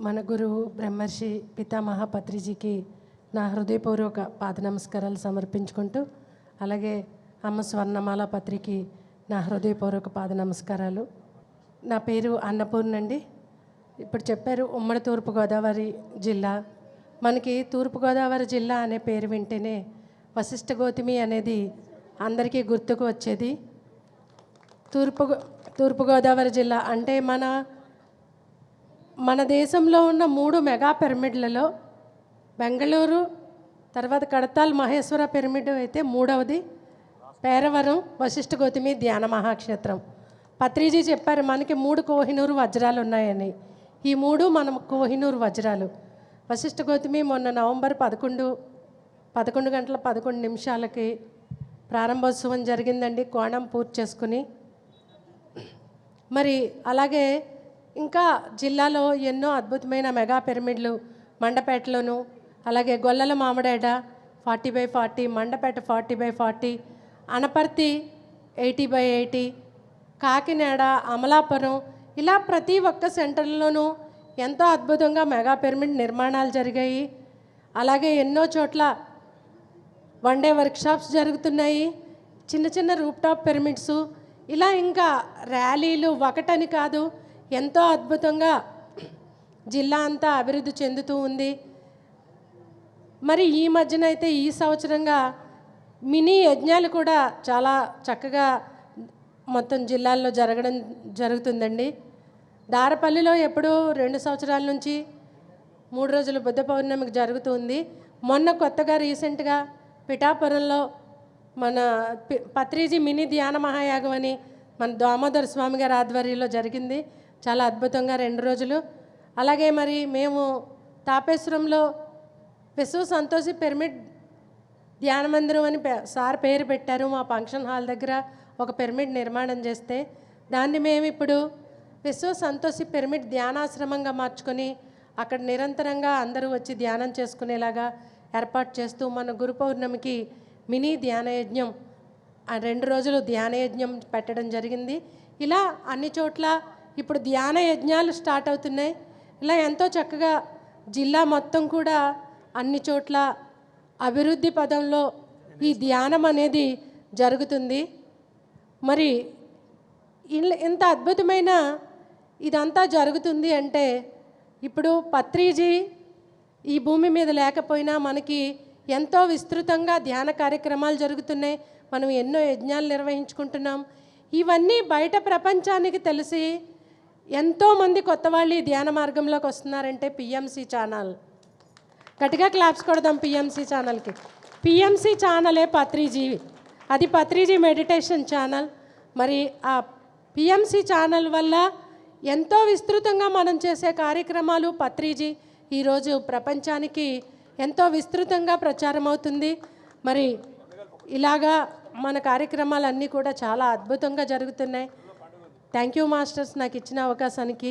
మన గురువు బ్రహ్మర్షి పితామహ పత్రిజీకి నా హృదయపూర్వక పాద నమస్కారాలు సమర్పించుకుంటూ అలాగే అమ్మ స్వర్ణమాల పత్రికి నా హృదయపూర్వక పాద నమస్కారాలు నా పేరు అన్నపూర్ణ అండి. ఇప్పుడు చెప్పారు ఉమ్మడి తూర్పుగోదావరి జిల్లా. మనకి తూర్పుగోదావరి జిల్లా అనే పేరు వింటేనే వశిష్ఠ గౌతమి అనేది అందరికీ గుర్తుకు వచ్చేది. తూర్పు తూర్పుగోదావరి జిల్లా అంటే మన మన దేశంలో ఉన్న మూడు మెగా పిరమిడ్లలో బెంగళూరు తర్వాత కడతాల్ మహేశ్వర పిరమిడ్ అయితే మూడవది పేరవరం వశిష్ఠ గౌతమి ధ్యాన మహాక్షేత్రం. పత్రిజీ చెప్పారు మనకి మూడు కోహినూరు వజ్రాలు ఉన్నాయని. ఈ మూడు మన కోహినూరు వజ్రాలు. వశిష్ఠ గౌతమి మొన్న నవంబర్ పదకొండు పదకొండు గంటల పదకొండు నిమిషాలకి ప్రారంభోత్సవం జరిగిందండి కోణం పూర్తి చేసుకుని. మరి అలాగే ఇంకా జిల్లాలో ఎన్నో అద్భుతమైన మెగా పిరమిడ్లు మండపేటలోను అలాగే గొల్లల మామిడేట forty by forty Mandapeta forty by forty Anaparthi eighty by eighty Kakinada Amalapuram ఇలా ప్రతి ఒక్క సెంటర్లోనూ ఎంతో అద్భుతంగా మెగా పిరమిడ్ నిర్మాణాలు జరిగాయి. అలాగే ఎన్నో చోట్ల వన్ డే వర్క్షాప్స్ జరుగుతున్నాయి. చిన్న చిన్న రూప్ టాప్ పిరమిడ్స్ ఇలా ఇంకా ర్యాలీలు ఒకటని కాదు ఎంతో అద్భుతంగా జిల్లా అంతా అభివృద్ధి చెందుతూ ఉంది. మరి ఈ మధ్యన అయితే ఈ సంవత్సరంగా మినీ యజ్ఞాలు కూడా చాలా చక్కగా మొత్తం జిల్లాల్లో జరగడం జరుగుతుందండి. దారపల్లిలో ఎప్పుడూ రెండు సంవత్సరాల నుంచి మూడు రోజులు బుద్ధ పౌర్ణమికి జరుగుతుంది. మొన్న కొత్తగా రీసెంట్గా పిఠాపురంలో మన పత్రిజీ మినీ ధ్యాన మహాయాగం అని మన దామోదర స్వామి గారి ఆధ్వర్యంలో జరిగింది. చాలా అద్భుతంగా రెండు రోజులు. అలాగే మరి మేము తాపేశ్వరంలో విశ్వ సంతోషి పిరమిడ్ ధ్యాన మందిరం అని సార్ పేరు పెట్టారు. మా ఫంక్షన్ హాల్ దగ్గర ఒక పిరమిడ్ నిర్మాణం చేస్తే దాన్ని మేము ఇప్పుడు విశ్వ సంతోషి పిరమిడ్ ధ్యానాశ్రమంగా మార్చుకొని అక్కడ నిరంతరంగా అందరూ వచ్చి ధ్యానం చేసుకునేలాగా ఏర్పాటు చేస్తూ మన గురు పౌర్ణమికి మినీ ధ్యాన యజ్ఞం రెండు రోజులు ధ్యాన యజ్ఞం పెట్టడం జరిగింది. ఇలా అన్ని చోట్ల ఇప్పుడు ధ్యాన యజ్ఞాలు స్టార్ట్ అవుతున్నాయి. ఇలా ఎంతో చక్కగా జిల్లా మొత్తం కూడా అన్ని చోట్ల అభివృద్ధి పదంలో ఈ ధ్యానం అనేది జరుగుతుంది. మరి ఇంత అద్భుతమైన ఇదంతా జరుగుతుంది అంటే ఇప్పుడు పత్రిజీ ఈ భూమి మీద లేకపోయినా మనకి ఎంతో విస్తృతంగా ధ్యాన కార్యక్రమాలు జరుగుతున్నాయి. మనం ఎన్నో యజ్ఞాలు నిర్వహించుకుంటున్నాం. ఇవన్నీ బయట ప్రపంచానికి తెలిసి ఎంతోమంది కొత్త వాళ్ళు ఈ ధ్యాన మార్గంలోకి వస్తున్నారంటే పిఎంసి ఛానల్ గట్టిగా క్లాప్స్ కొడదాం పిఎంసి ఛానల్కి పిఎంసి ఛానలే పత్రిజీ అది పత్రిజీ మెడిటేషన్ ఛానల్ మరి ఆ పిఎంసి ఛానల్ వల్ల ఎంతో విస్తృతంగా మనం చేసే కార్యక్రమాలు పత్రిజీ ఈరోజు ప్రపంచానికి ఎంతో విస్తృతంగా ప్రచారం అవుతుంది. మరి ఇలాగా మన కార్యక్రమాలన్నీ కూడా చాలా అద్భుతంగా జరుగుతున్నాయి. థ్యాంక్ యూ మాస్టర్స్ నాకు ఇచ్చిన అవకాశానికి